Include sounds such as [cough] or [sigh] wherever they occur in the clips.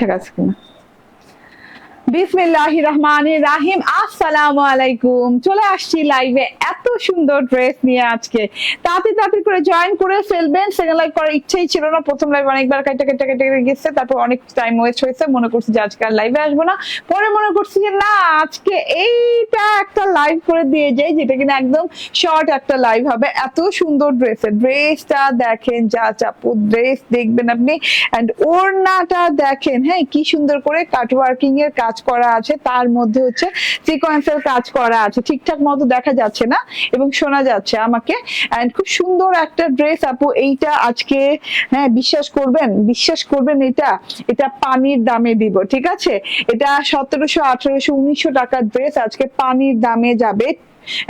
ঠিকঠাক আছে কিনা। বিসমিল্লাহ রহমান রাহিম আলাইকুম চলে আসছি লাইভে এত সুন্দর ড্রেস নিয়ে আজকে। করে জয়েন করে ফেলবেন। সেকেন্ড লাইভ করার ইচ্ছাই ছিল না। প্রথম লাইভ অনেকবার কেটে কেটে কেটে কেটে গেছে। তারপর অনেক টাইম ওয়েস্ট হয়েছে। মনে করছি যে আজকে আর লাইভে আসব না। পরে মনে করছি যে না, আজকে এইটা একটা লাইভ করে দিয়ে যাই, যেটা কিনা একদম শর্ট একটা লাইভ হবে। এত সুন্দর ড্রেসের ড্রেসটা দেখেন যা চাপু ড্রেস দেখবেন আপনি। অ্যান্ড ওড়নাটা দেখেন। হ্যাঁ কি সুন্দর করে কাট ওয়ার্কিং এর কাজ করা আছে, তার মধ্যে হচ্ছে সিকোয়েন্সের কাজ করা আছে। ঠিকঠাক মতো দেখা যাচ্ছে না এবং শোনা যাচ্ছে আমাকে। অ্যান্ড খুব সুন্দর একটা ড্রেস আপু, এইটা আজকে হ্যাঁ বিশ্বাস করবেন? বিশ্বাস করবেন এটা? এটা পানির দামে দিব, ঠিক আছে? এটা সতেরোশো, আঠারোশো, উনিশশো টাকার ড্রেস আজকে পানির দামে যাবে।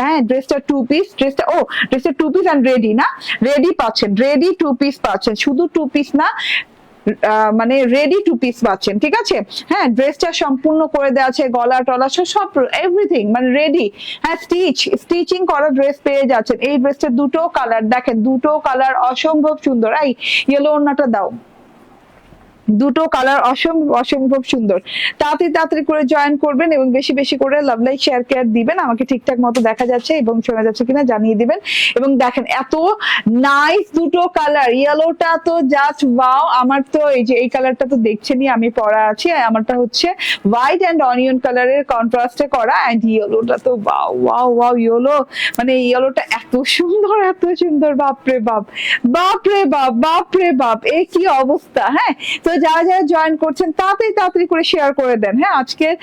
হ্যাঁ ড্রেসটা টু পিস ড্রেসটা ও ড্রেসটা টু পিস অ্যান্ড রেডি না? রেডি পাচ্ছেন রেডি টু পিস পাচ্ছেন। শুধু টু পিস না মানে রেডি টু পিস পাচ্ছেন, ঠিক আছে? হ্যাঁ ড্রেসটা সম্পূর্ণ করে দেওয়া আছে, গলা টলা সব এভরিথিং মানে রেডি হ্যাঁ স্টিচ স্টিচিং করা ড্রেস পেয়ে যাচ্ছেন। এই ড্রেসটা দুটো কালার দেখেন, দুটো কালার অসম্ভব সুন্দর। এই ইয়েলো ওনাটা দাও। দুটো কালার অসম্ভব অসম্ভব সুন্দর। তাড়াতাড়ি তাড়াতাড়ি করে জয়েন করবেন এবং বেশি বেশি করে লাভ লাইক শেয়ার কেয়ার দিবেন। আমাকে ঠিকঠাক মতো দেখা যাচ্ছে এবং শোনা যাচ্ছে কিনা জানিয়ে দিবেন। এবং দেখেন, এত নাইস দুটো কালার ইয়েলোটা তো জাস্ট ওয়াও আমার তো এই যে, এই কালারটা তো দেখছেনই, আমি পরা আছি। আমারটা হচ্ছে হোয়াইট অ্যান্ড অনিয়ন কালারের কন্ট্রাস্টে করা। অ্যান্ড ইয়েলোটা তো ওয়াও ওয়াও ওয়াও ইয়েলো মানে ইয়েলোটা এত সুন্দর এত সুন্দর। বাপরে বাপ বাপরে বাপ বাপরে বাপ। এ কি অবস্থা হ্যাঁ? তো যারা যারা জয়েন করছেন, তাড়াতাড়ি তাড়াতাড়ি করে শেয়ার করে দেন। হ্যাঁ আজকের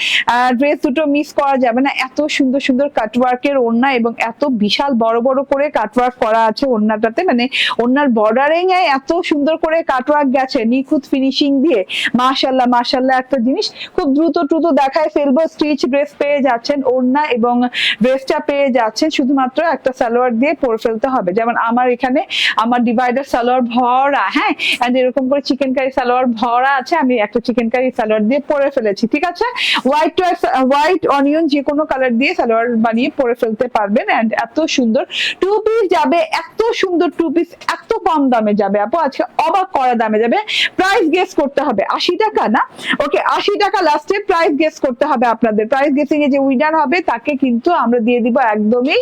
ড্রেস দুটো মিস করা যাবে না। এত সুন্দর সুন্দর কাটওয়ার্কের ওড়না এবং এত বিশাল বড় বড় করে কাটওয়ার্ক করা আছে ওড়নাটাতে। মানে ওড়নার বর্ডারিং এ এত সুন্দর করে কাটওয়ার্ক গেছে, নিখুঁত ফিনিশিং দিয়ে। মাশাল্লাহ মাশাল্লাহ একটা জিনিস। খুব দ্রুত দ্রুত দেখায় ফেলব স্টিচ ড্রেস পেয়ে যাচ্ছেন, ওড়না এবং ড্রেসটা পেয়ে যাচ্ছেন। শুধুমাত্র একটা সালোয়ার দিয়ে পরে ফেলতে হবে। যেমন আমার এখানে, আমার ডিভাইডার সালোয়ার ভরা হ্যাঁ? এরকম করে চিকেন কারি সালোয়ার ভরা আছে, আমি একটা চিকেন কারি সালোয়ার দিয়ে পরে ফেলেছি, ঠিক আছে? হোয়াইট হোয়াইট অনিয়ন যে কোনো কালার দিয়ে সালোয়ার বানিয়ে পরে ফেলতে পারবেন এন্ড এত সুন্দর টু পিস যাবে, এত সুন্দর টু পিস এত কম দামে যাবে আপু, আজকে অবাক করা দামে যাবে। প্রাইস গেস করতে হবে, আশি টাকা না? ওকে আশি টাকা লাস্টে প্রাইস গেস করতে হবে আপনাদের। প্রাইস গেসিং এ যে উইনার হবে, তাকে কিন্তু আমরা দিয়ে দিব একদমই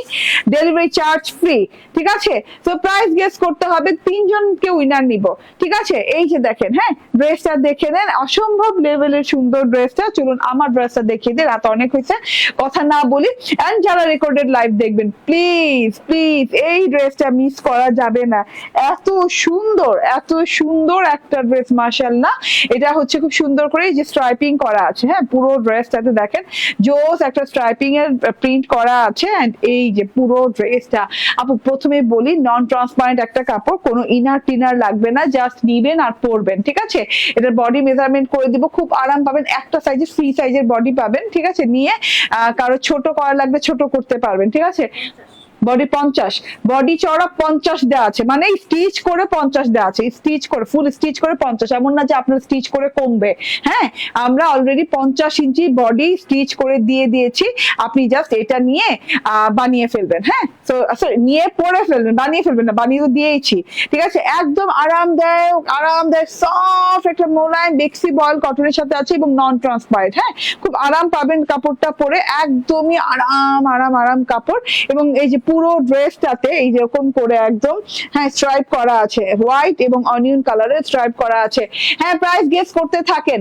ডেলিভারি চার্জ ফ্রি ঠিক আছে? তো প্রাইস গেস করতে হবে, তিনজনকে উইনার নিব, ঠিক আছে? এই যে দেখেন হ্যাঁ? ড্রেসটা দেখে নেন। অসম্ভব লেভেলের সুন্দর ড্রেসটা। চলুন আমার ড্রেসটা দেখিয়ে দিই। রাত অনেক হয়েছে। কথা না বলি। অ্যান্ড যারা রেকর্ডেড লাইভ দেখবেন প্লিজ প্লিজ এই ড্রেসটা মিস করা যাবে না। এত সুন্দর এত সুন্দর একটা ড্রেস মার্শাল্লাহ এটা হচ্ছে খুব সুন্দর করে যে স্ট্রাইপিং করা আছে। হ্যাঁ পুরো ড্রেসটাতে দেখেন। জোস একটা স্ট্রাইপিং এর প্রিন্ট করা আছে। এন্ড এই যে পুরো ড্রেসটা। আপু, প্রথমে বলি নন ট্রান্সপারেন্ট একটা কাপড়। কোনো ইনার টিনার লাগবে না। জাস্ট নিবেন আর পরবেন, ঠিক আছে? এটার বডি মেজারমেন্ট করে দিব। খুব আরাম পাবেন, একটা সাইজের ফ্রি সাইজের বডি পাবেন, ঠিক আছে? নিয়ে কারও ছোট করা লাগবে, ছোট করতে পারবেন, ঠিক আছে? বডি পঞ্চাশ। বডি চড়া পঞ্চাশ দেওয়া আছে। মানে স্টিচ করে পঞ্চাশ দেওয়া আছে। স্টিচ করে ফুল স্টিচ করে পঞ্চাশ। এমন না যে আপনার স্টিচ করে কমবে। হ্যাঁ আমরা অলরেডি পঞ্চাশ ইঞ্চি বডি স্টিচ করে দিয়ে দিয়েছি। আপনি জাস্ট এটা নিয়ে বানিয়ে ফেলবেন। হ্যাঁ? নিয়ে পরে ফেলবেন, বানিয়ে ফেলবেন না। বানিয়ে দিয়েছি ঠিক আছে? একদম আরামদায়ক আরামদায়ক সফট একটা মোলায়েম বেক্সি বয়েল কটনের সাথে আছে এবং নন ট্রান্সপারেন্ট হ্যাঁ? খুব আরাম পাবেন কাপড়টা পরে। একদমই আরাম আরাম আরাম কাপড়। এবং এই যে পুরো ড্রেসটাতে এই যেরকম করে একদম হ্যাঁ স্ট্রাইপ করা আছে। হোয়াইট এবং অনিয়ন কালারের স্ট্রাইপ করা আছে। হ্যাঁ প্রাইস গেস করতে থাকেন।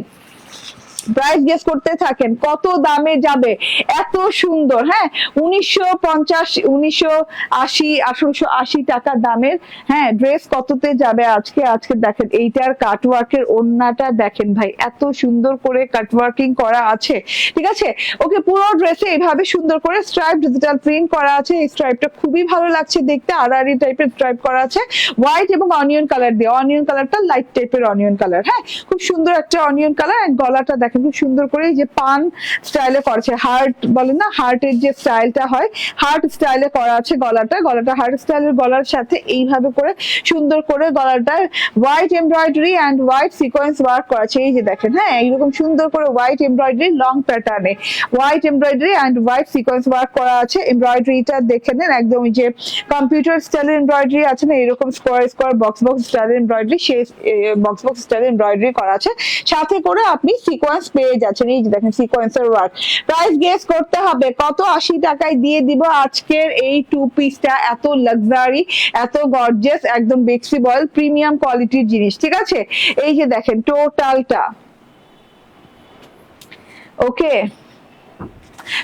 প্রাইস গেস করতে থাকেন, কত দামে যাবে, এত সুন্দর হ্যাঁ? উনিশশো পঞ্চাশ, উনিশশো আশি, আঠারোশো আশি টাকা দামের হ্যাঁ ড্রেস কততে যাবে আজকে? আজকে দেখেন, এইটার কাটওয়ার্কের ওন্নাটা দেখেন ভাই, এত সুন্দর করে কাটওয়ার্কিং করা আছে, ঠিক আছে? ওকে, পুরো ড্রেসে এইভাবে সুন্দর করে স্ট্রাইপ ডিজিটাল প্রিন্ট করা আছে, এই স্ট্রাইপটা খুবই ভালো লাগছে দেখতে, আড়াআড়ি টাইপের স্ট্রাইপ করা আছে হোয়াইট এবং অনিয়ন কালার দিয়ে অনিয়ন কালারটা লাইট টাইপের অনিয়ন কালার হ্যাঁ? খুব সুন্দর একটা অনিয়ন কালার গলাটা দেখেন দেখেন খুব সুন্দর করে যে পান স্টাইলে করেছে হার্ট বলে না? হার্টের যে স্টাইলটা হয় হার্ট স্টাইলে করা আছে গলাটা। গলাটা হার্ট স্টাইলের গলার সাথে এইভাবে করে সুন্দর করে গলাটা white embroidery and white sequence work করা আছে। এই যে দেখেন হ্যাঁ এইরকম সুন্দর করে হোয়াইট এমব্রয়ডারি লং প্যাটার্নে white embroidery and white sequence work করা আছে। এমব্রয়ডারিটা দেখে নেন, একদম যে কম্পিউটার স্টাইলের এমব্রয়ডারি আছে না? এরকম স্কোয়ার স্কোয়ার বক্স বক্স স্টাইলের এমব্রয়ডারি সেই বক্স বক্স স্টাইলের এমব্রয়ডারি করা আছে। সাথে করে আপনি সিকোয়েন্স পেয়ে যাচ্ছেন এই যে দেখেন সিকোয়েন্সের ওয়ার্ক প্রাইস গেস করতে হবে, কত আশি টাকায় দিয়ে দিব আজকের এই টু পিসটা এত লাক্সারি এত গর্জিয়াস একদম বেক্সি বয়েল প্রিমিয়াম কোয়ালিটির জিনিস, ঠিক আছে? এই যে দেখেন টোটালটা ওকে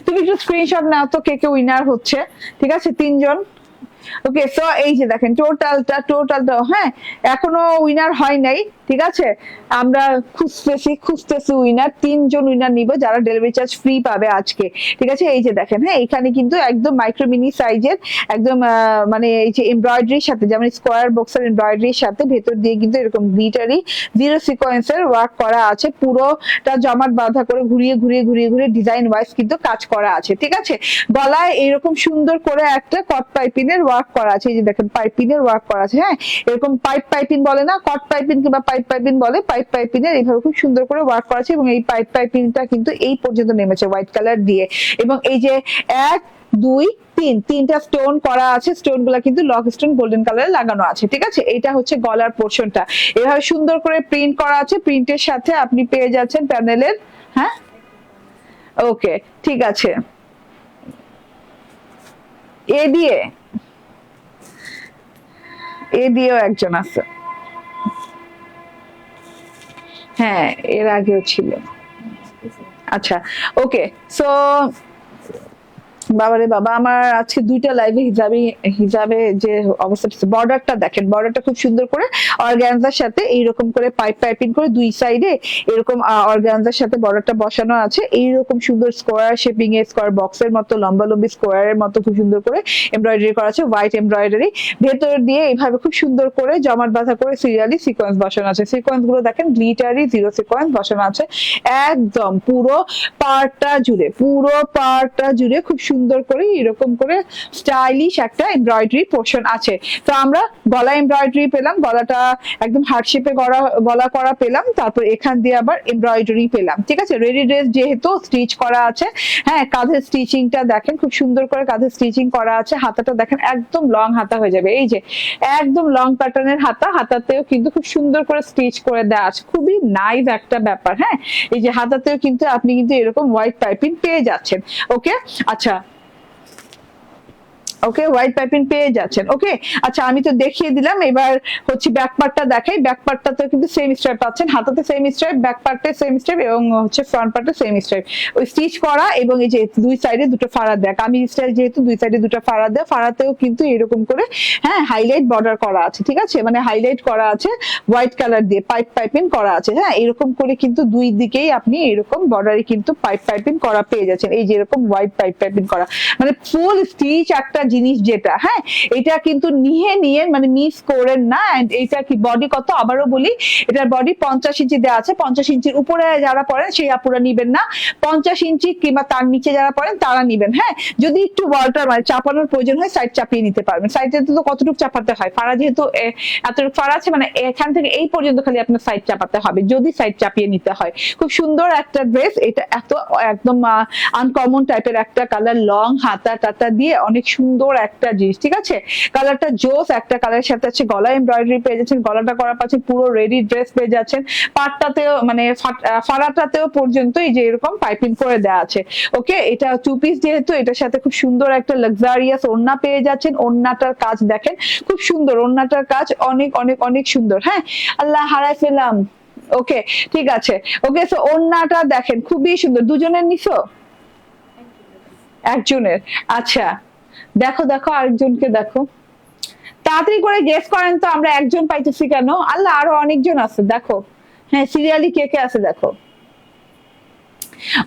তুমি একটু স্ক্রিনশট নাও তো, কে কে উইনার হচ্ছে, ঠিক আছে? তিনজন। ওকে সো এই যে দেখেন টোটালটা টোটালটা হ্যাঁ এখনও উইনার হয় নাই, ঠিক আছে? আমরা খুঁজতেছি খুঁজতেছি উইনার তিনজন উইনার নিব যারা ডেলিভারি চার্জ ফ্রি পাবে আজকে, ঠিক আছে? এই যে দেখেন হ্যাঁ এখানে কিন্তু একদম মাইক্রো মিনি সাইজের একদম মানে এই যে এমব্রয়ডারির সাথে, যেমন স্কোয়ার বক্সের এমব্রয়ডারির সাথে, ভেতর দিয়ে কিন্তু এরকম গ্লিটারি জিরো সিকোয়েন্সের ওয়ার্ক করা আছে, পুরোটা জমাট বাঁধা করে ঘুরিয়ে ঘুরিয়ে ঘুরিয়ে ঘুরিয়ে ডিজাইন ওয়াইজ কিন্তু কাজ করা আছে, ঠিক আছে? গলায় এরকম সুন্দর করে একটা কট পাইপিনের ওয়ার্ক করা আছে, এই যে দেখেন পাইপিনের ওয়ার্ক করা আছে হ্যাঁ? এরকম পাইপ পাইপিং বলে না কট পাইপিং কিংবা পাইপ পাইপিং বলে পাইপ পাইপিনের এইভাবে খুব সুন্দর করে ওয়ার্ক করা আছে এবং এই পাইপ পাইপিংটা কিন্তু এই পর্যন্ত নেমেছে হোয়াইট কালার দিয়ে। এবং এই যে এক, দুই, তিন, তিনটা স্টোন করা আছে স্টোনগুলা কিন্তু লক স্টোন গোল্ডেন কালারে লাগানো আছে, ঠিক আছে? এটা হচ্ছে গলার পোর্শনটা এভাবে সুন্দর করে প্রিন্ট করা আছে প্রিন্টের সাথে আপনি পেয়ে যাচ্ছেন প্যানেলের হ্যাঁ? ওকে ঠিক আছে। এ দিয়ে এ দিয়েও একজন আছে। হ্যাঁ এর আগেও ছিল। আচ্ছা ওকে সো বাবারে বাবা, আমার আজকে দুইটা লাইভে হিজাবে হিজাবে যে অবস্থা বর্ডারটা দেখেন বর্ডারটা খুব সুন্দর করে অর্গানজার সাথে এইরকম করে পাইপ পাইপিং করে দুই সাইডে এরকম অর্গানজার সাথে বর্ডারটা বসানো আছে। এইরকম সুন্দর স্কোয়ার শেপিং এ স্কোয়ার বক্সের মতো লম্বা লম্বি স্কোয়ারের মতো খুব সুন্দর করে এমব্রয়ডারি করা আছে হোয়াইট এমব্রয়ডারি ভেতর দিয়ে এইভাবে খুব সুন্দর করে জমাট বাঁধা করে সিরিয়ালি সিকোয়েন্স বসানো আছে। সিকোয়েন্সগুলো দেখেন গ্লিটারি জিরো সিকোয়েন্স বসানো আছে। একদম পুরো পার্টটা জুড়ে, পুরো পার্টটা জুড়ে খুব সুন্দর করে এরকম করে স্টাইলিশ একটা এমব্রয়ডারি পোর্শন আছে। তো আমরা গলা এমব্রয়ডারি পেলাম, গলাটা একদম হার্ট শেপে গলা গলা করা পেলাম, তারপর এখান দিয়ে আবার এমব্রয়ডারি পেলাম। ঠিক আছে? রেডি ড্রেস যেহেতু স্টিচ করা আছে হ্যাঁ কাঁধের স্টিচিংটা দেখেন, খুব সুন্দর করে কাঁধের স্টিচিং করা আছে, হাতাটা দেখেন একদম লং হাতা হয়ে যাবে। এই যে, একদম লং প্যাটার্নের হাতা, হাতাতেও কিন্তু খুব সুন্দর করে স্টিচ করে দেওয়া আছে। খুবই নাইস একটা ব্যাপার হ্যাঁ? এই যে হাতাতেও কিন্তু আপনি কিন্তু এরকম হোয়াইট পাইপিং পেয়ে যাচ্ছেন। ওকে আচ্ছা ওকে হোয়াইট পাইপিং পেয়ে যাচ্ছেন। ওকে আচ্ছা আমি তো দেখিয়ে দিলাম, এবার হচ্ছে ব্যাক পার্টটা দেখাই। ব্যাক পার্টটাতে কিন্তু সেম স্ট্রাইপ পাচ্ছেন। হাতাতে সেম স্ট্রাইপ ব্যাক পার্টে সেম স্ট্রাইপ এবং হচ্ছে ফ্রন্ট পার্টে সেম স্ট্রাইপ ওই স্টিচ করা এবং এই যে দুই সাইডে দুটো ফাড়া দেয়। আমি স্টাইল যেহেতু দুই সাইডে দুটো ফাড়া দেয়, ফাড়াতেও কিন্তু এরকম করে হ্যাঁ হাইলাইট বর্ডার করা আছে, ঠিক আছে? মানে হাইলাইট করা আছে হোয়াইট কালার দিয়ে পাইপ পাইপিং করা আছে হ্যাঁ? এরকম করে কিন্তু দুই দিকেই আপনি এরকম বর্ডারে কিন্তু পাইপ পাইপিং করা পেয়ে যাচ্ছেন। এই যে এরকম হোয়াইট পাইপ পাইপিং করা। মানে ফুল স্টিচ একটা জিনিস যেটা হ্যাঁ? এটা কিন্তু নিয়ে নিয়ে মানে মিস করেন না এটা কি বডি কত? আবারও বলি, এটার বডি পঞ্চাশ ইঞ্চি দেওয়া আছে, পঞ্চাশ ইঞ্চির উপরে যারা পড়েন, সেই আপুরা নিবেন না। পঞ্চাশ ইঞ্চি কিংবা তার নিচে যারা পড়েন, তারা নিবেন হ্যাঁ? যদি একটু ওয়ালটার মানে চাপানোর প্রয়োজন হয় সাইড চাপিয়ে নিতে পারবেন। সাইডে তো কতটুকু চাপাতে হয়? ফাড়া যেহেতু এতটুকু ফাড়া আছে মানে এখান থেকে এই পর্যন্ত খালি আপনার সাইড চাপাতে হবে, যদি সাইড চাপিয়ে নিতে হয়। খুব সুন্দর একটা ড্রেস এটা এত, একদম আনকমন টাইপের একটা কালার লং হাতা টাতা দিয়ে অনেক সুন্দর একটা জিনিস, ঠিক আছে? কালারটা জোস, একটা কালারের সাথে আছে গলা এমব্রয়ডারি পেয়ে যাচ্ছেন, গলাটা করা পাচ্ছেন পুরো রেডি ড্রেস পেয়ে যাচ্ছেন, পাটটাতেও মানে ফাড়াটাতেও পর্যন্ত এই যে এরকম পাইপিং করে দেওয়া আছে ওকে এটা টু পিস যেহেতু, এটার সাথে খুব সুন্দর একটা লাক্সারিয়াস ওড়না পেয়ে যাচ্ছেন, ওড়নাটার কাজ দেখেন, খুব সুন্দর, ওড়নাটার কাজ অনেক অনেক অনেক সুন্দর হ্যাঁ? আল্লাহ হারাই ফেলাম ওকে ঠিক আছে ওকে সো ওড়নাটা দেখেন, খুবই সুন্দর, দুজনের নিছো? একজনের আচ্ছা। দেখো দেখো, আরেকজনকে দেখো। তাড়াতাড়ি করে গেস করেন তো আমরা একজন পাইতেছি কেন? আল্লাহ আরও অনেকজন আছে, দেখো। হ্যাঁ সিরিয়ালি কে কে আছে, দেখো।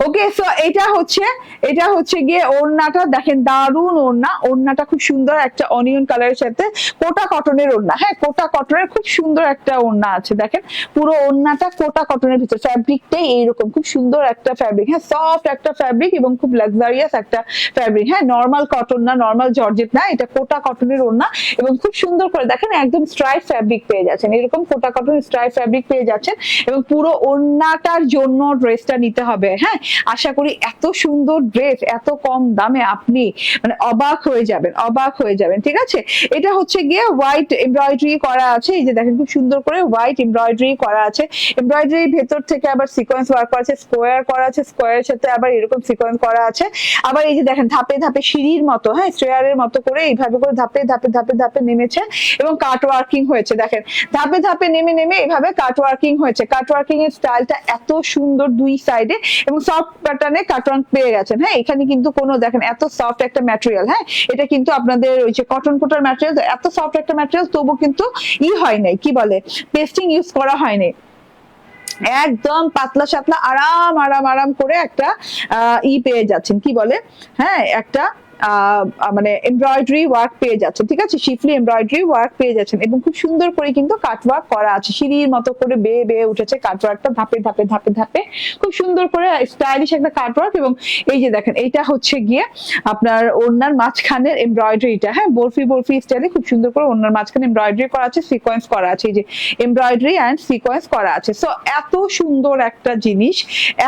ওকে সো এটা হচ্ছে এটা হচ্ছে গিয়ে ওড়নাটা। দেখেন দারুণ ওড়না। ওড়নাটা খুব সুন্দর একটা অনিয়ন কালারের সাথে কোটা কটনের ওড়না। হ্যাঁ কোটা কটনের খুব সুন্দর একটা ওড়না আছে। দেখেন, পুরো ওড়নাটা কোটা কটনের ভিতর। ফ্যাব্রিকটাই এইরকম। খুব সুন্দর একটা ফ্যাব্রিক হ্যাঁ সফট একটা ফ্যাব্রিক এবং খুব লাক্সারিয়াস একটা ফ্যাব্রিক হ্যাঁ নর্মাল কটন না নর্মাল জর্জেট না, এটা কোটা কটনের ওড়না এবং খুব সুন্দর করে দেখেন, একদম স্ট্রাইপ ফ্যাব্রিক পেয়ে যাচ্ছেন। এরকম কোটা কটন স্ট্রাইপ ফ্যাব্রিক পেয়ে যাচ্ছেন এবং পুরো ওড়নাটার জন্য ড্রেসটা নিতে হবে। হ্যাঁ আশা করি এত সুন্দর ড্রেস এত কম দামে আপনি মানে অবাক হয়ে যাবেন, অবাক হয়ে যাবেন, ঠিক আছে? এটা হচ্ছে গিয়ে হোয়াইট এমব্রয়ডারি করা আছে, এই যে দেখেন খুব সুন্দর করে হোয়াইট এমব্রয়ডারি করা আছে। এমব্রয়ডারি ভেতর থেকে আবার সিকোয়েন্স ওয়ার্ক করা আছে স্কোয়ার করা আছে স্কোয়ারের সাথে আবার এরকম সিকোয়েন্স করা আছে। আবার এই যে দেখেন ধাপে ধাপে সিঁড়ির মতো হ্যাঁ স্ট্রেয়ারের মতো করে এইভাবে করে ধাপে ধাপে ধাপে ধাপে নেমেছে এবং কাট ওয়ার্কিং হয়েছে, দেখেন। ধাপে ধাপে নেমে নেমে এইভাবে কাট ওয়ার্কিং হয়েছে। কাট ওয়ার্কিং এর স্টাইলটা এত সুন্দর দুই সাইডে এবং সফট প্যাটার্নে কার্টন পেয়ে গেছেন। হ্যাঁ এখানে কিন্তু কোনো দেখেন, এত সফট একটা ম্যাটেরিয়াল হ্যাঁ? এটা কিন্তু আপনাদের ওই যে কটন কোটার ম্যাটেরিয়াল এত সফট একটা ম্যাটেরিয়াল তবু কিন্তু ই হয় নাই। কি বলে? পেস্টিং ইউজ করা হয়নি একদম পাতলা সাতলা, আরাম আরাম আরাম করে একটা ই পেয়ে যাচ্ছেন। কি বলে? হ্যাঁ একটা মানে এমব্রয়ডারি ওয়ার্ক পেয়ে যাচ্ছেন ঠিক আছে? শিফলি এমব্রয়ডারি ওয়ার্ক পেয়ে যাচ্ছেন এবং খুব সুন্দর করে কিন্তু কাট ওয়ার্ক করা আছে। সিঁড়ির মতো করে বেয়ে বেয়ে উঠেছে কাট ওয়ার্কটা ধাপে ধাপে ধাপে ধাপে। খুব সুন্দর করে স্টাইলিশ একটা কাট ওয়ার্ক এবং এই যে দেখেন, এইটা হচ্ছে গিয়ে আপনার ওড়নার মাঝখানের এমব্রয়ডারিটা হ্যাঁ বরফি বরফি স্টাইলে খুব সুন্দর করে ওড়নার মাঝখানে এমব্রয়ডারি করা আছে সিকোয়েন্স করা আছে। এই যে এমব্রয়ডারি অ্যান্ড সিকোয়েন্স করা আছে। সো এত সুন্দর একটা জিনিস,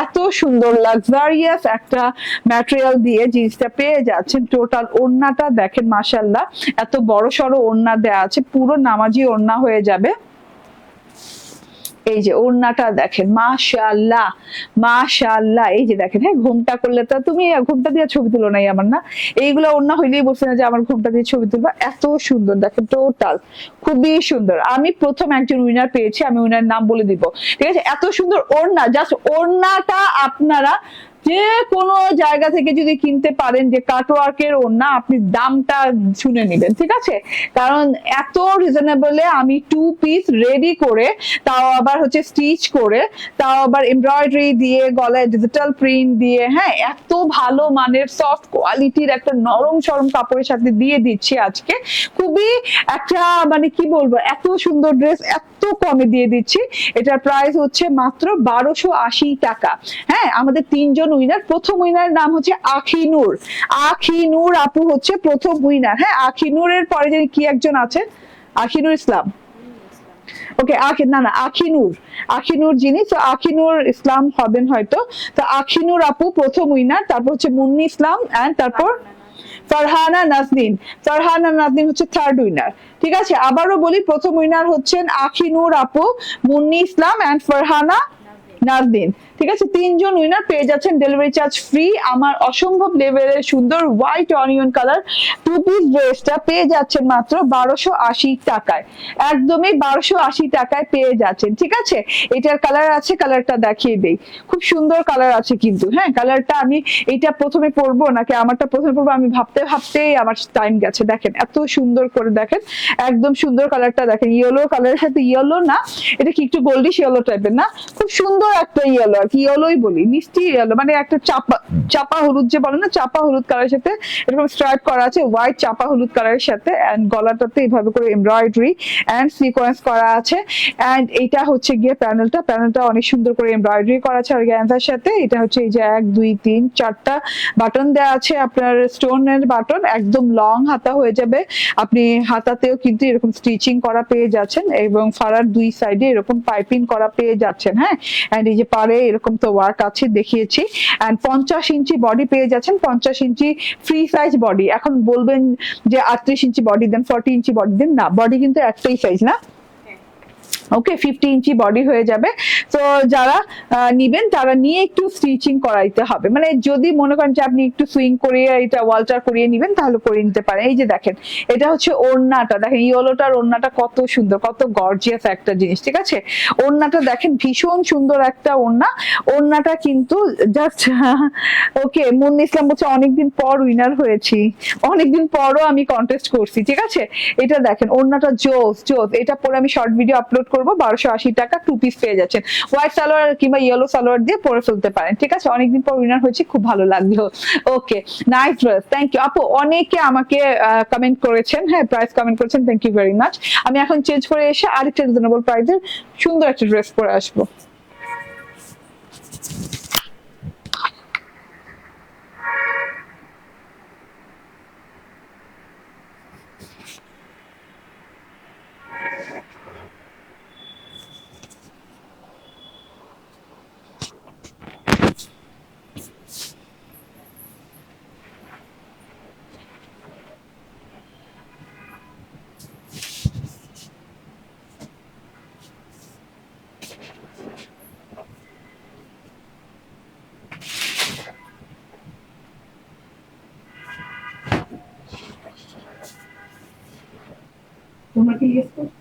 এত সুন্দর লাক্সারিয়াস একটা ম্যাটেরিয়াল দিয়ে জিনিসটা পেয়ে যাচ্ছেন। টোটাল ওড়নাটা দেখেন মাসাল্লাহ এত বড় সড়ো ওড়না দেয়া আছে, পুরো নামাজি ওড়না হয়ে যাবে। এই যে ওড়নাটা দেখেন, মাশাআল্লাহ মাশাআল্লাহ। এই যে দেখেন হ্যাঁ ঘুমটা করলে তো তুমি ঘুমটা দিয়ে ছবি তুলো নাই আমার, না? এইগুলো ওড়না হইলেই বলছে না যে আমার ঘুমটা দিয়ে ছবি তুলবা। এত সুন্দর, দেখেন, টোটাল। খুবই সুন্দর। আমি প্রথম একজন উইনার পেয়েছি, আমি উইনার নাম বলে দিব। ঠিক আছে? এত সুন্দর ওড়না, জাস্ট ওড়নাটা আপনারা যে কোনো জায়গা থেকে যদি কিনতে পারেন যে কাটওয়ার্কের ওড়না, আপনি দামটা শুনে নেবেন, ঠিক আছে? কারণ এত রিজনেবলে আমি টু পিস রেডি করে, তাও আবার হচ্ছে স্টিচ করে, তাও আবার এমব্রয়ডারি দিয়ে, গলায় ডিজিটাল প্রিন্ট দিয়ে হ্যাঁ এত ভালো মানের সফট কোয়ালিটির একটা নরম সরম কাপড়ের সাথে দিয়ে দিচ্ছি আজকে। খুবই একটা মানে কি বলব, এত সুন্দর ড্রেস এত কমে দিয়ে দিচ্ছি। এটার প্রাইস হচ্ছে মাত্র বারোশো আশি টাকা। হ্যাঁ আমাদের তিনজন উইনার প্রথম উইনার নাম হচ্ছে আখিনুর। আখিনুর আপু হচ্ছে প্রথম উইনার হ্যাঁ আখিনুরের পরে জানি কি একজন আছে? আখিনুর ইসলাম। ওকে আখি, না না, আখিনুর। আখিনুর যিনি, তো আখিনুর ইসলাম হবেন হয়তো। তো আখিনুর আপু প্রথম উইনার তারপর হচ্ছে মুন্নি ইসলাম এন্ড তারপর ফারহানা ফারহানা হচ্ছে থার্ড উইনার ঠিক আছে, আবারও বলি, প্রথম উইনার হচ্ছেন আখিনুর আপু, মুন্নি ইসলাম এন্ড ফারহানা নাজদিন ঠিক আছে? তিনজন উইনার পেয়ে যাচ্ছেন ডেলিভারি চার্জ ফ্রি আমার অসম্ভব লেভেলের সুন্দর white onion colour two piece ড্রেসটা পেয়ে যাচ্ছেন মাত্র বারোশো আশি টাকায়। একদমই বারোশো আশি টাকায় পেয়ে যাচ্ছেন, ঠিক আছে? এটার কালার আছে কালারটা দেখিয়ে দেই। খুব সুন্দর কালার আছে কিন্তু হ্যাঁ? কালারটা আমি এটা প্রথমে পরবো, নাকি আমারটা প্রথমে পরবো? আমি ভাবতে ভাবতেই আমার টাইম গেছে। দেখেন, এত সুন্দর করে দেখেন, একদম সুন্দর কালারটা দেখেন। ইয়েলো কালারের সাথে ইয়েলো না, এটা কি একটু গোল্ডিশ ইয়েলো টাইপের না? খুব সুন্দর একটা ইয়েলো ইয়েলোই বলি, মিষ্টি ইয়েলো মানে একটা চাপা চাপা হলুদ যে বলে না, চাপা হলুদ কালারের সাথে এরকম স্ট্রাইপ করা আছে হোয়াইট চাপা হলুদ কালারের সাথে এন্ড গলাটাতে করে এমব্রয়ডারি এন্ড সিকোয়েন্স করা আছে এন্ড এইটা হচ্ছে গিয়ে প্যানেলটা প্যানেলটা অনেক সুন্দর করে এমব্রয়ডারি করা আছে আর গ্যান্সার সাথে, এটা হচ্ছে এই যে এক, দুই, তিন, চারটা বাটন দেওয়া আছে আপনার স্টোনের বাটন একদম লং হাতা হয়ে যাবে, আপনি হাতাতেও কিন্তু এরকম স্টিচিং করা পেয়ে যাচ্ছেন এবং ফাড়ার দুই সাইডে এরকম পাইপিং করা পেয়ে যাচ্ছেন হ্যাঁ? এন্ড এই যে পারে এরকম তো ওয়ার্ক আছে, দেখিয়েছি। অ্যান্ড পঞ্চাশ ইঞ্চি বডি পেয়ে যাচ্ছেন, পঞ্চাশ ইঞ্চি ফ্রি সাইজ বডি এখন বলবেন যে আটত্রিশ ইঞ্চি বডি দেন ফর্টি ইঞ্চি বডি দেন, না বডি কিন্তু একটাই সাইজ না? ওকে ফিফটি ইঞ্চি বডি হয়ে যাবে। তো যারা নিবেন, তারা নিয়ে একটু স্টিচিং করাইতে হবে। মানে যদি মনে করেন যে আপনি একটু সুইং করিয়ে এটা ওয়ালটার করিয়ে নিবেন, তাহলে করে নিতে পারেন। এই যে দেখেন, এটা হচ্ছে ওড়নাটা। দেখেন, ইয়েলোটার ওড়নাটা কত সুন্দর, কত গর্জিয়াস একটা জিনিস, ঠিক আছে? ওড়নাটা দেখেন, ভীষণ সুন্দর একটা ওড়না। ওড়নাটা কিন্তু জাস্ট ওকে [laughs] মুন্নি ইসলাম বলছে, অনেকদিন পর উইনার হয়েছি। অনেকদিন পরও আমি কন্টেস্ট করছি, ঠিক আছে? এটা দেখেন, ওড়নাটা জোস জোস। এটা পরে আমি শর্ট ভিডিও আপলোড করব, বারোশো আশি টাকা টু পিস পেয়ে যাচ্ছেন। হোয়াইট সালোয়ার কিংবা ইয়েলো সালোয়ার দিয়ে পরে ফেলতে পারেন, ঠিক আছে? অনেকদিন পর উইনার হয়েছে, খুব ভালো লাগল। Okay nice dress thank you আপু, অনেকে আমাকে কমেন্ট করেছেন হ্যাঁ প্রাইস কমেন্ট করেছেন থ্যাংক ইউ ভেরি মাচ আমি এখন চেঞ্জ করে এসে আরেকটা রিজনেবল প্রাইসের সুন্দর একটা ড্রেস পরে আসব। তোমরা কি ইয়েস করছ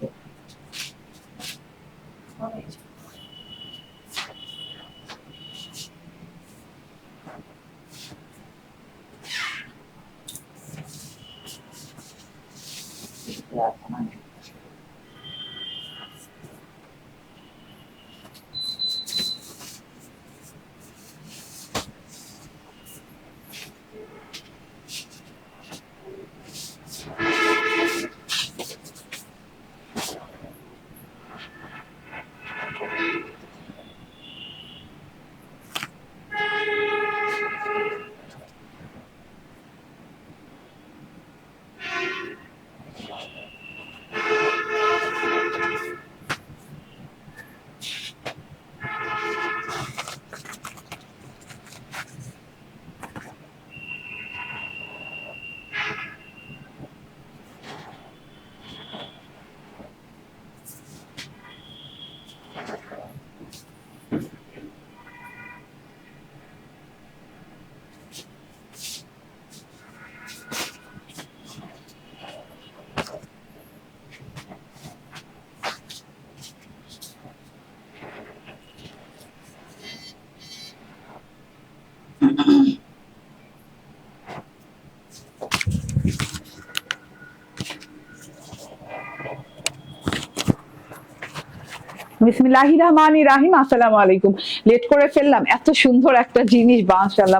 রাহিম আসসালামু আলাইকুম লেট করে ফেললাম, এত সুন্দর একটা জিনিস,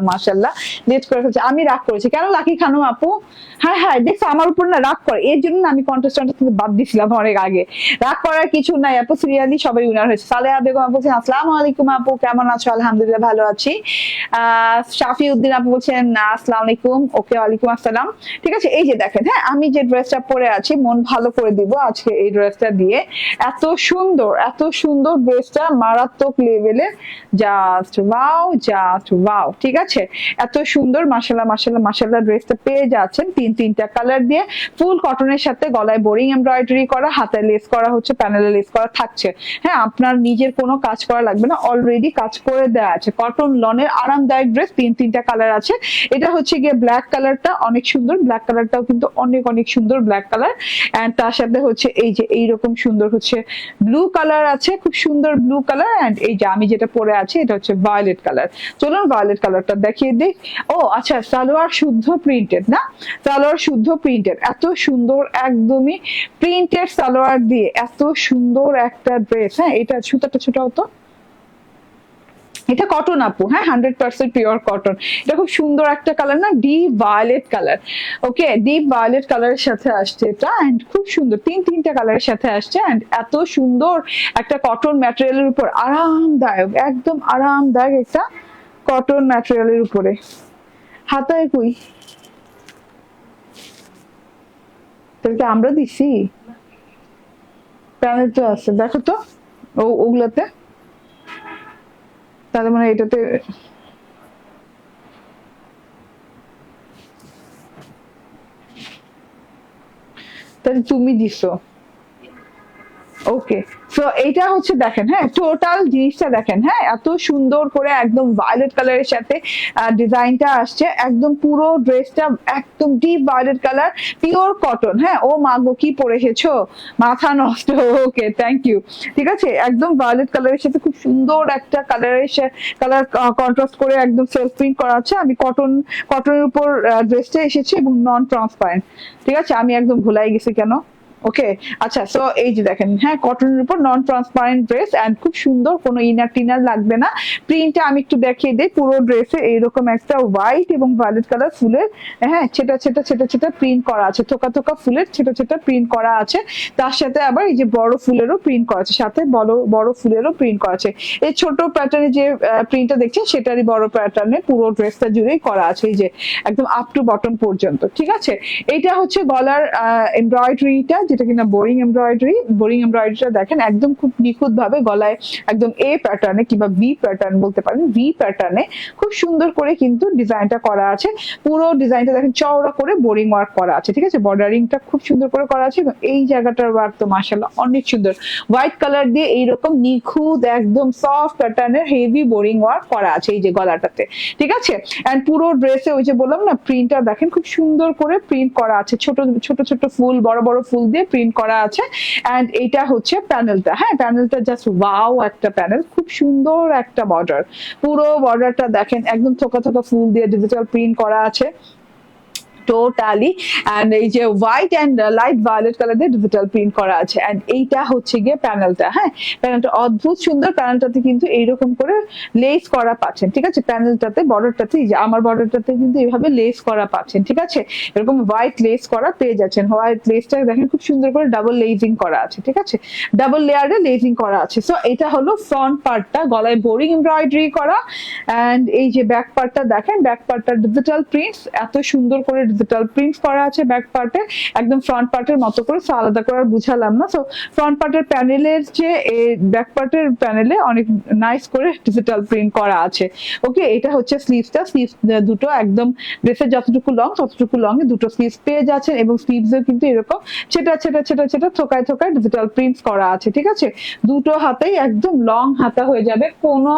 মাশাআল্লাহ লেট করে ফেলছি, আমি রাগ করেছি। কেন, লাকি খানম আপু? হ্যাঁ হ্যাঁ দেখছ, আমার উপর না রাগ করে। এর জন্য আমি কন্টেস্ট্যান্ট থেকে বাদ দিছিলাম অনেক আগে। রাগ করার কিছু নাই, আপু সিরিয়ালি সবাই উইনার হয়েছে। সালেহা বেগম আপু বলছেন আসসালামু আলাইকুম আপু, কেমন আছো? আলহামদুলিল্লাহ ভালো আছি। শাফি উদ্দিন আপু বলছেন আসসালামু আলাইকুম। ওকে, ওয়ালাইকুম আসসালাম। ঠিক আছে, এই যে দেখেন হ্যাঁ আমি যে ড্রেসটা পরে আছি, মন ভালো করে দিব আজকে এই ড্রেসটা দিয়ে। এত সুন্দর এত সুন্দর ড্রেসটা মারাত্মক লেভেলের জাস্ট ওয়াও জাস্ট ওয়াও ঠিক আছে? এত সুন্দর মাসাল্লাহ মাসাল্লাহ মাসাল্লাহ ড্রেসটা পেয়ে যাচ্ছেন তিন তিনটা কালার দিয়ে ফুল কটনের সাথে গলায় বোরিং এমব্রয়ডারি করা হাতে লেস করা হচ্ছে প্যানেলে লেস করা থাকছে। হ্যাঁ আপনার নিজের কোনো কাজ করা লাগবে না অলরেডি কাজ করে দেওয়া আছে। কটন লনের আরামদায়ক ড্রেস তিন, তিনটা কালার আছে। এটা হচ্ছে গিয়ে ব্ল্যাক কালারটা অনেক সুন্দর ব্ল্যাক কালারটাও কিন্তু অনেক অনেক সুন্দর ব্ল্যাক কালার এন্ড তার সাথে হচ্ছে এই যে এইরকম সুন্দর হচ্ছে ব্লু কালার আছে, খুব সুন্দর ব্লু কালার এন্ড এই যে আমি যেটা পরে আছি, এটা হচ্ছে ভায়োলেট কালার চলুন ভায়োলেট কালারটা দেখিয়ে দিই। ও আচ্ছা সালোয়ার শুদ্ধ প্রিন্টেড না? সালোয়ার শুদ্ধ প্রিন্টেড এত সুন্দর একদমই প্রিন্টেড সালোয়ার দিয়ে এত সুন্দর একটা ড্রেস হ্যাঁ এটা সুতাটা ছোট হতো এটা কটন আপু হ্যাঁ হান্ড্রেড পার্সেন্ট পিওর কটন এটা খুব সুন্দর একটা কালার না? Deep violet colour okay deep violet কালারের সাথে আসছে এটা অ্যান্ড খুব সুন্দর। তিন তিনটা কালারের সাথে আসছে অ্যান্ড এত সুন্দর একটা কটন ম্যাটেরিয়ালের উপর। আরামদায়ক, একদম আরামদায়ক একটা কটন ম্যাটেরিয়ালের উপরে। হাতায় কই? তাহলে কি আমরা দিছি? প্যানেল তো আছে, দেখো তো, ও, ওগুলাতে। তাহলে মানে এটাতে তাহলে তুমি দিছো। ওকে সো এইটা হচ্ছে দেখেন হ্যাঁ? টোটাল জিনিসটা দেখেন হ্যাঁ? এত সুন্দর করে একদম ভায়োলেট কালারের সাথে ডিজাইনটা আসছে। একদম পুরো ড্রেসটা একদম deep violet colour pure cotton হ্যাঁ? ও মাগো কি পরে এসেছ মাথা নষ্ট ওকে থ্যাংক ইউ ঠিক আছে? একদম ভায়োলেট কালারের সাথে খুব সুন্দর একটা কালারের কালার কন্ট্রাস্ট করে একদম সেলফ প্রিন্ট করা আছে। আমি কটন কটনের উপর ড্রেসটা এসেছে এবং নন ট্রান্সপারেন্ট ঠিক আছে? আমি একদম ভুলাই গেছি কেন? ওকে আচ্ছা সো এই যে দেখেন হ্যাঁ কটনের উপর নন ট্রান্সপারেন্ট ড্রেস এন্ড খুব সুন্দর, কোনো ইনার টিনার লাগবে না। প্রিন্টটা আমি একটু দেখিয়ে দিই, পুরো ড্রেসে এইরকম একটা হোয়াইট এবং ভায়োলেট কালার ফুলের হ্যাঁ ছেটা ছেটা ছেটা ছেটা প্রিন্ট করা আছে, থোকা থোকা ফুলের ছেটা ছেটা প্রিন্ট করা আছে। তার সাথে আবার এই যে বড় ফুলেরও প্রিন্ট করা আছে, সাথে বড় বড় ফুলেরও প্রিন্ট করা আছে। এই ছোট প্যাটার্নে যে প্রিন্টটা দেখছেন, সেটারই বড় প্যাটার্নে পুরো ড্রেসটা জুড়েই করা আছে, এই যে একদম আপ টু বটম পর্যন্ত, ঠিক আছে? এইটা হচ্ছে গলার এমব্রয়ডারিটা যেটা কিনা বোরিং এমব্রয়ডারি বোরিং এমব্রয়ডারিটা দেখেন একদম খুব নিখুঁত ভাবে গলায় একদম এ প্যাটার্নে কিংবা ভি প্যাটার্ন বলতে পারেন ভি প্যাটার্নে খুব সুন্দর করে কিন্তু ডিজাইনটা করা আছে। পুরো ডিজাইনটা দেখেন চওড়া করে বোরিং ওয়ার্ক করা আছে, ঠিক আছে? বর্ডারিংটা খুব সুন্দর করে করা আছে এবং এই জায়গাটার ওয়ার্ক তো মাসাল্লাহ অনেক সুন্দর। হোয়াইট কালার দিয়ে এইরকম নিখুঁত একদম সফট প্যাটার্নের হেভি বোরিং ওয়ার্ক করা আছে এই যে গলাটাতে, ঠিক আছে? এন্ড পুরো ড্রেসে ওই যে বললাম না প্রিন্টটা দেখেন খুব সুন্দর করে প্রিন্ট করা আছে। ছোট ছোট ছোট ফুল, বড় বড় ফুল দিয়ে প্রিন্ট করা আছে। এন্ড এটা হচ্ছে প্যানেলটা হ্যাঁ প্যানেলটা জাস্ট ওয়াও একটা প্যানেল খুব সুন্দর একটা বর্ডার পুরো বর্ডারটা দেখেন, একদম থোকা থোকা ফুল দিয়ে ডিজিটাল প্রিন্ট করা আছে। টোটালি অ্যান্ড এই যে white and light violet colour দিয়ে ডিজিটাল প্রিন্ট করা আছে। অ্যান্ড এইটা হচ্ছে গিয়ে প্যানেলটা হ্যাঁ? প্যানেলটা অদ্ভুত সুন্দর। প্যানেলটাতে কিন্তু এইরকম করে লেস করা পাচ্ছেন, ঠিক আছে? প্যানেলটাতে বর্ডারটাতে আমার বর্ডারটাতে কিন্তু এইভাবে লেস করা পাচ্ছেন, ঠিক আছে? এরকম হোয়াইট লেস করা পেয়ে যাচ্ছেন। হোয়াইট লেসটা দেখেন খুব সুন্দর করে ডাবল লেজিং করা আছে, ঠিক আছে? ডাবল লেয়ারে লেজিং করা আছে। সো এটা হলো ফ্রন্ট পার্টটা গলায় বোরিং এমব্রয়ডারি করা। অ্যান্ড এই যে ব্যাক পার্টটা দেখেন ব্যাক পার্টটা ডিজিটাল প্রিন্টস এত সুন্দর করে ডিজিটাল প্রিন্ট করা আছে ব্যাক পার্টে একদম ফ্রন্ট পার্টের মতো করে, so আলাদা করে বুঝালাম না। সো ফ্রন্ট পার্টের প্যানেলের যে ব্যাক পার্টের প্যানেলে অনেক নাইস করে ডিজিটাল প্রিন্ট করা আছে। ওকে এটা হচ্ছে স্লিভসটা স্লিভস দুটো একদম ড্রেসের যতটুকু লং ততটুকু লং দুটো স্লিভস পেয়ে যাচ্ছেন এবং স্লিভসেও কিন্তু এরকম ছেটা ছেটা ছেটা ছেটা, থোকায় থোকায় ডিজিটাল প্রিন্ট করা আছে, ঠিক আছে? দুটো হাতেই একদম লং হাতা হয়ে যাবে। কোনো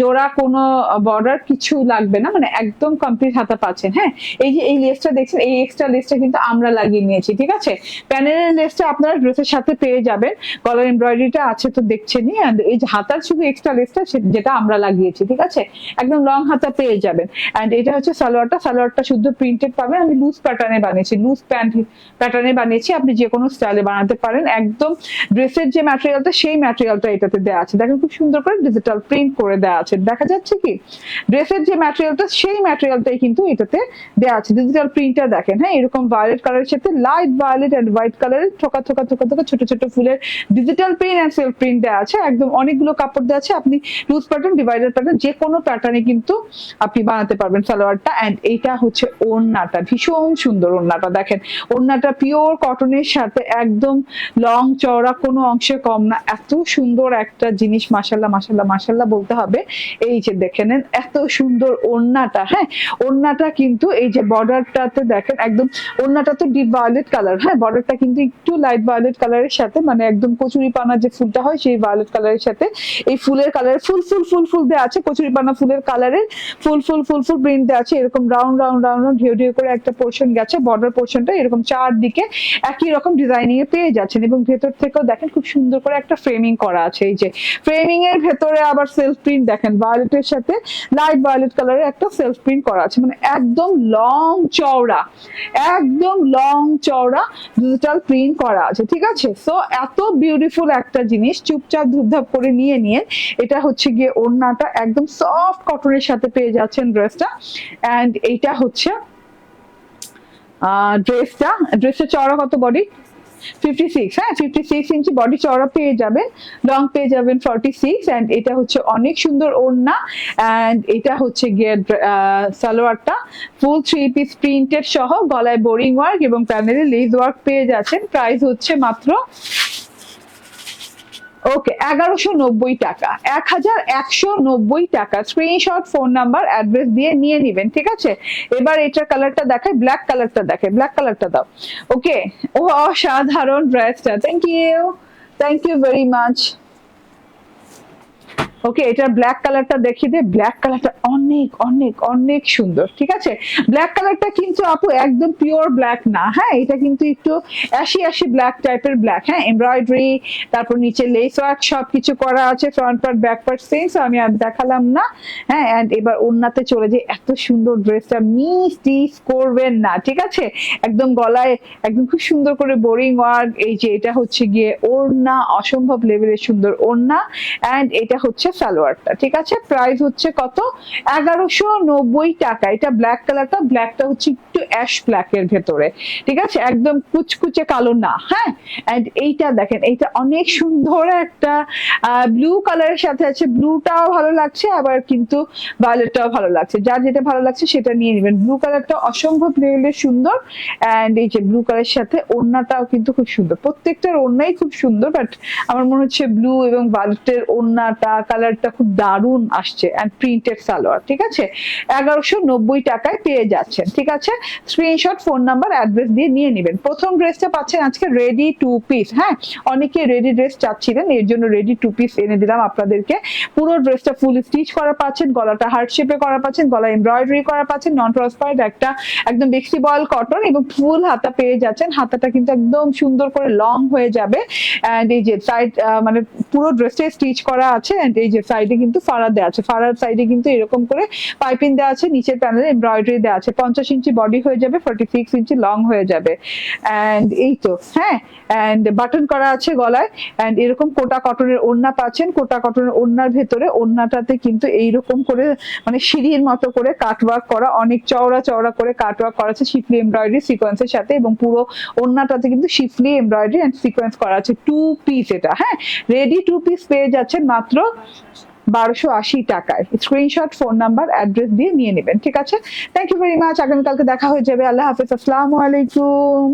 জোড়া, কোনো বর্ডার কিছু লাগবে না। মানে একদম কমপ্লিট হাতা পাচ্ছেন হ্যাঁ? এই যে, এই লেসটা দেখছেন, এই এক্সট্রা লেসটা কিন্তু আমরা লাগিয়ে নিয়েছি, ঠিক আছে? প্যানেলের লেসটা আপনারা ড্রেসের সাথে পেয়ে যাবেন। গলার এমব্রয়ডারিটা আছে তো দেখছেনই, and এই যে হাতার শুধু এক্সট্রা লেসটা যেটা আমরা লাগিয়েছি, ঠিক আছে? একদম লং হাতা পেয়ে যাবেন। এন্ড এটা হচ্ছে সালোয়ারটা সালোয়ারটা শুদ্ধ প্রিন্টেড পাবেন। আমি লুজ প্যাটার্নে বানিয়েছি লুজ প্যান্ট প্যাটার্নে বানিয়েছি। আপনি যে কোনো স্টাইলে বানাতে পারেন। একদম ড্রেসের যে ম্যাটেরিয়ালটা সেই ম্যাটেরিয়ালটা এটাতে দেওয়া আছে। দেখেন খুব সুন্দর করে ডিজিটাল প্রিন্ট করে দেওয়া আছে। দেখা যাচ্ছে কি? ড্রেসের যে ম্যাটেরিয়ালটা সেই ম্যাটেরিয়ালটাই কিন্তু এটাতে দেওয়া আছে। ডিজিটাল প্রিন্টটা দেখেন হ্যাঁ? এরকম ভায়োলেট কালারের সাথে লাইট ভায়োলেট এন্ড হোয়াইট কালারের থোকা থোকা থোকা থোকা ছোট ছোট ফুলের digital print and self print দেওয়া আছে। একদম অনেকগুলো কাপড় দেওয়া আছে। আপনি লুজ প্যাটার্ন ডিভাইডার প্যাটার্ন যে কোনো প্যাটার্নে কিন্তু আপনি বানাতে পারবেন সালোয়ারটা। এন্ড এইটা হচ্ছে ওড়নাটা। ভীষণ সুন্দর ওড়নাটা। দেখেন, ওড়নাটা পিওর কটনের সাথে একদম লং চওড়া, কোনো অংশে কম না। এত সুন্দর একটা জিনিস মাসাল্লাহ মাসাল্লাহ মাসাল্লাহ বলতে হবে। এই যে দেখে নেন, এত সুন্দর ওড়নাটা হ্যাঁ? ওড়নাটা কিন্তু এই যে বর্ডারটাতে দেখেন একদম ওড়নাটা তো ডিপ ভায়োলেট কালার হ্যাঁ? বর্ডারটা কিন্তু একটু লাইট ভায়োলেট কালারের সাথে মানে একদম কচুরি পানা যে ফুলটা হয়, সেই ভায়োলেট কালারের সাথে এই ফুলের কালার ফুল ফুল ফুল ফুল দেওয়া আছে কচুরি পানা ফুলের কালারের ফুল ফুল ফুল ফুল প্রিন্ট দেওয়া আছে, এরকম রাউন্ড রাউন্ড রাউন্ড ঢেউ ঢেউ করে একটা পোর্শন গেছে বর্ডার পোর্শনটা এরকম চারদিকে একই রকম ডিজাইনিং এ পেয়ে যাচ্ছেন এবং ভেতর থেকেও দেখেন খুব সুন্দর করে একটা ফ্রেমিং করা আছে, এই যে ফ্রেমিং এর ভেতরে আবার সেলফ প্রিন্ট দেখেন ভায়োলেটের সাথে লাইট ভায়োলেট কালারের একটা সেলফ প্রিন্ট করা আছে মানে একদম লং চওড়া একদম লং চওড়া ডিজিটাল প্রিন্ট করা আছে, ঠিক আছে? সো এত বিউটিফুল একটা জিনিস, চুপচাপ ধুপধাপ করে নিয়ে নিয়ে, এটা হচ্ছে গিয়ে ওড়নাটা, একদম সফট কটনের সাথে পেয়ে যাচ্ছেন ড্রেসটা অ্যান্ড এইটা হচ্ছে ড্রেসটা ড্রেসের চওড়া কত বডি ফিফটি সিক্স হ্যাঁ ফিফটি সিক্স ইঞ্চি বডি চওড়া পেয়ে যাবেন লং পেয়ে যাবেন ফর্টি সিক্স অ্যান্ড এটা হচ্ছে অনেক সুন্দর ওড়না অ্যান্ড এটা হচ্ছে গিয়ে সালোয়ারটা ফুল থ্রি পিস প্রিন্টেড সহ গলায় বোরিং ওয়ার্ক এবং প্যানেলে লেজ ওয়ার্ক পেয়ে যাচ্ছেন। প্রাইস হচ্ছে মাত্র ওকে এগারোশো নব্বই টাকা। এক হাজার একশো নব্বই টাকা। স্ক্রিনশট ফোন নাম্বার অ্যাড্রেস দিয়ে নিয়ে নিবেন, ঠিক আছে? এবার এটার কালারটা দেখায় ব্ল্যাক কালারটা দেখে ব্ল্যাক কালারটা দাও। ওকে ও অসাধারণ ড্রেসটা thank you thank you very much okay এটার ব্ল্যাক কালারটা দেখিয়ে দে। ব্ল্যাক কালারটা অনেক অনেক অনেক সুন্দর, ঠিক আছে? ব্ল্যাক কালারটা কিন্তু আপু একদম পিওর ব্ল্যাক না হ্যাঁ? এটা কিন্তু একটু অ্যাশি অ্যাশি ব্ল্যাক টাইপের ব্ল্যাক হ্যাঁ? এমব্রয়ডারি তারপর নিচে লেস ওয়ার্ক সবকিছু করা আছে front part back part same so আমি আর দেখালাম না হ্যাঁ? এন্ড এবার ওন্নাতে চলে যে এত সুন্দর ড্রেসটা মিস টিস করবেন না, ঠিক আছে? একদম গলায় একদম খুব সুন্দর করে বোরিং ওয়ার্ক এই যে এটা হচ্ছে গিয়ে ওড়না, অসম্ভব লেভেলের সুন্দর ওড়না এন্ড এটা হচ্ছে সালোয়ারটা, ঠিক আছে? প্রাইস হচ্ছে কত? এগারোশো নব্বই টাকা। এটা ব্ল্যাক কালারটা ব্ল্যাকটা হচ্ছে একটু অ্যাশ ব্ল্যাক এর ভেতরে, ঠিক আছে? একদম কুচকুচে কালো না হ্যাঁ? এন্ড এইটা দেখেন, এইটা অনেক সুন্দর একটা ব্লু কালারের সাথে আছে। ব্লুটাও ভালো লাগছে, আবার কিন্তু ভায়োলেটটাও ভালো লাগছে। যার যেটা ভালো লাগছে, সেটা নিয়ে নেবেন। ব্লু কালারটা অসম্ভব লেভেলের সুন্দর। অ্যান্ড এই যে ব্লু কালারের সাথে ওড়নাটাও কিন্তু খুব সুন্দর। প্রত্যেকটার ওড়নাই খুব সুন্দর বাট আমার মনে হচ্ছে ব্লু এবং ভায়োলেটের ওড়নাটা কালারটা খুব দারুণ আসছে এন্ড প্রিন্টেড সালোয়ার, ঠিক আছে? এগারোশো নব্বই টাকায় পেয়ে যাচ্ছেন, ঠিক আছে? স্ক্রিনশট ফোন নাম্বার অ্যাড্রেস দিয়ে নিয়ে নেবেন। প্রথম ড্রেসটা পাচ্ছেন আজকে রেডি টু পিস হ্যাঁ? অনেকে রেডি ড্রেস চাচ্ছিলেন, এর জন্য রেডি টু পিস এনে দিলাম আপনাদেরকে। পুরো ড্রেসটা ফুল স্টিচ করা পাচ্ছেন, গলাটা হার্ট শেপে করা পাচ্ছেন গলা এমব্রয়ডারি করা পাচ্ছেন নন ট্রান্সপারেন্ট একটা একদম ফ্লেক্সিবল কটন এবং ফুল হাতা পেয়ে যাচ্ছেন। হাতাটা কিন্তু একদম সুন্দর করে লং হয়ে যাবে। এন্ড এই যে সাইড মানে পুরো ড্রেসটা স্টিচ করা আছে এন্ড এই যে সাইডে কিন্তু ফাড়া দেওয়া আছে। ফাড়ার সাইডে কিন্তু এরকম করে পাইপিং দেওয়া আছে, নিচের প্যানেলে এমব্রয়ডারি দেওয়া আছে। পঞ্চাশ ইঞ্চি বডি হয়ে যাবে ফোর্টি সিক্স ইঞ্চি লং হয়ে যাবে। এন্ড এই তো হ্যাঁ? এন্ড বাটন করা আছে গলায়। এন্ড এরকম কোটা কটনের ওড়না পাচ্ছেন, কোটা কটনের ওড়নার ভেতরে ওড়নাটাতে কিন্তু এইরকম করে মানে সিঁড়ির মতো করে কাটওয়ার্ক করা, অনেক চওড়া চওড়া করে কাটওয়ার্ক করা আছে শিফলি এমব্রয়ডারি সিকোয়েন্সের সাথে এবং পুরো ওড়নাটাতে কিন্তু শিফলি এমব্রয়ডারি অ্যান্ড সিকোয়েন্স করা আছে। টু পিস এটা হ্যাঁ? রেডি টু পিস পেয়ে যাচ্ছেন মাত্র বারোশো আশি টাকায়। স্ক্রিনশট ফোন নাম্বার অ্যাড্রেস দিয়ে নিয়ে নেবেন, ঠিক আছে? থ্যাংক ইউ ভেরি মাচ আগামীকালকে দেখা হয়ে যাবে। আল্লাহ হাফিজ। আসসালামু আলাইকুম।